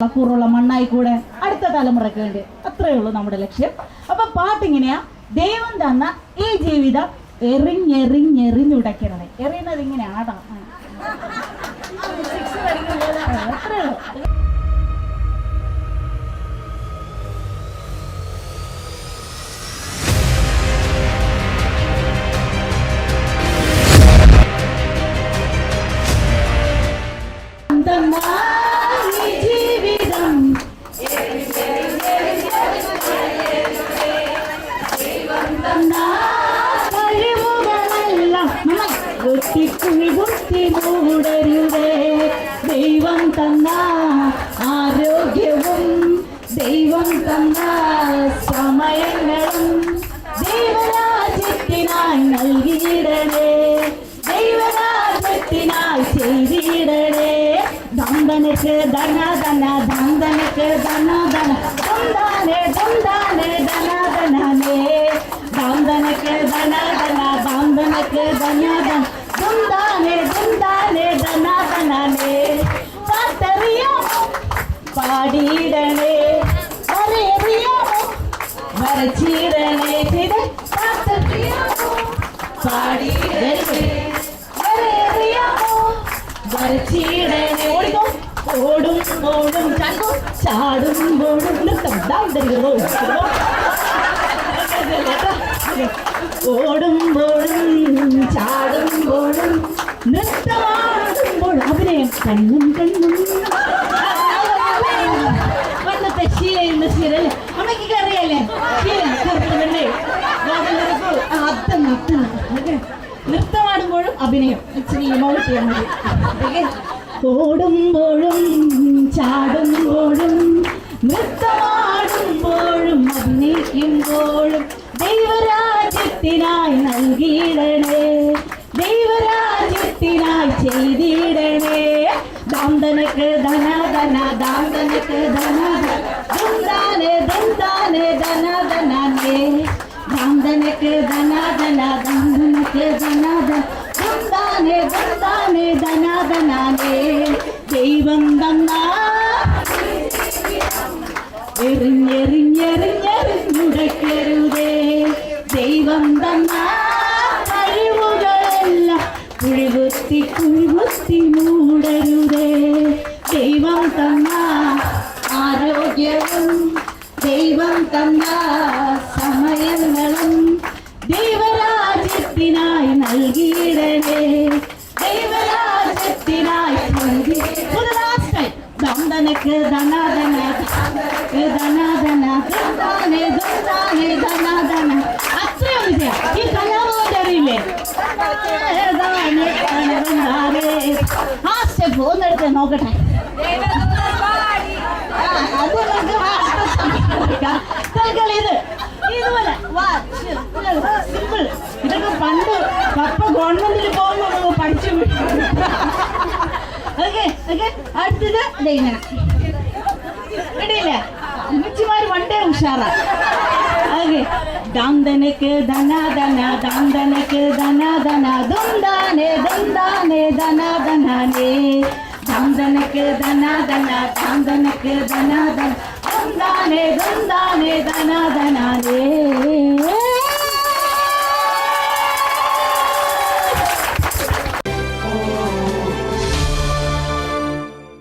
കൂറുള്ള മണ്ണായി കൂടെ അടുത്ത തലമുറയ്ക്ക് വേണ്ടി അത്രേ ഉള്ളൂ നമ്മുടെ ലക്ഷ്യം അപ്പൊ പാട്ടിങ്ങനെയാ ദൈവം തന്ന ഈ ജീവിതം എറിഞ്ഞെറിഞ്ഞെറിഞ്ഞുടയ്ക്കണത് എറിയുന്നത് ഇങ്ങനെയാണ് കേട്ടോ അത്രയേ ഉള്ളൂ നമ്മൾ കുത്തിക്കുഴി കുത്തി മൂടരുതേ ദൈവം തന്ന ആരോഗ്യവും ദൈവം തന്ന സമയങ്ങളും ദൈവരാജ്യത്തിനായി നൽകിയിടണേ ദൈവരാജ്യത്തിനായി ചെയ്തിടണേ ദന്തനക്ക് ധന ധന ദന്തനക്ക് ധന ധന ദന്താനെ ദന്താനെ ധന ധനേ ദന്തനക്ക് ധന ധന ദന്തനക്ക് ധന குந்தானே குந்தானே தனாதனானே. சாத்தரியம் பாடிடனே. வரையறியம் வரச்சீரனே சித சாத்தரியம் பாடிடனே. வரையறியம் வரச்சீரனே ஓடிக்கும் ஓடும் ஓடும் சாக்கும் ஓடும் ஓடும் சாடும் നൃത്തമാടുമ്പോഴും അഭിനയം കണ്ണും കണ്ണും പണ്ടത്തെ ശീല അല്ലേ? അമ്മയ്ക്ക് അറിയാലേ ശീല അത്തന്നെ ഓക്കെ നൃത്തമാടുമ്പോഴും അഭിനയം. ഇച്ചിരി ഇമോട്ട് ചെയ്യാൻ മതി ഓടുമ്പോഴും ചാടുമ്പോഴും നൃത്തമാടുമ്പോഴും അഭിനയിക്കുമ്പോഴും ദൈവരാജ്യത്തിനായി നൽകിയിടണേ. செய்திடவே தாந்தனுக்கு தன தன தாந்தனுக்கு தன தந்தானே தந்தானே தன தனானே தாந்தனுக்கு தன தன தாந்தனுக்கு தன தந்தானே தந்தானே தன தனானே കുഴികുത്തി കുഴികുത്തി മൂടരുതേ ദൈവം തന്ന ആരോഗ്യവും ദൈവം തന്ന സമയങ്ങളും ദൈവരാജ്യത്തിനായി നൽകിയിടണേ. ദൈവരാജ്യത്തിനായി നൽകി. ദന്തനക്ക് ധനാധന ധനാധന ദന്താനെ ദന്താനെ ധനാധന അത്രയും ചെയ്യാം ഒന്നെടുത്ത് നോക്കട്ടെ. സിമ്പിൾ ഇതൊക്കെ പണ്ട് പപ്പ ഗവൺമെന്റിൽ പോകുമ്പോൾ നമ്മൾ പഠിച്ചു അടുത്തത് ഇങ്ങനെ ഇടയില്ല आगे दान के धना धना दान दन के धना धना दुम दाने दुम दाने धना धना ने दान दन के धना धना दान दन के धना दना दुम दाने दुम दाने धना धना ने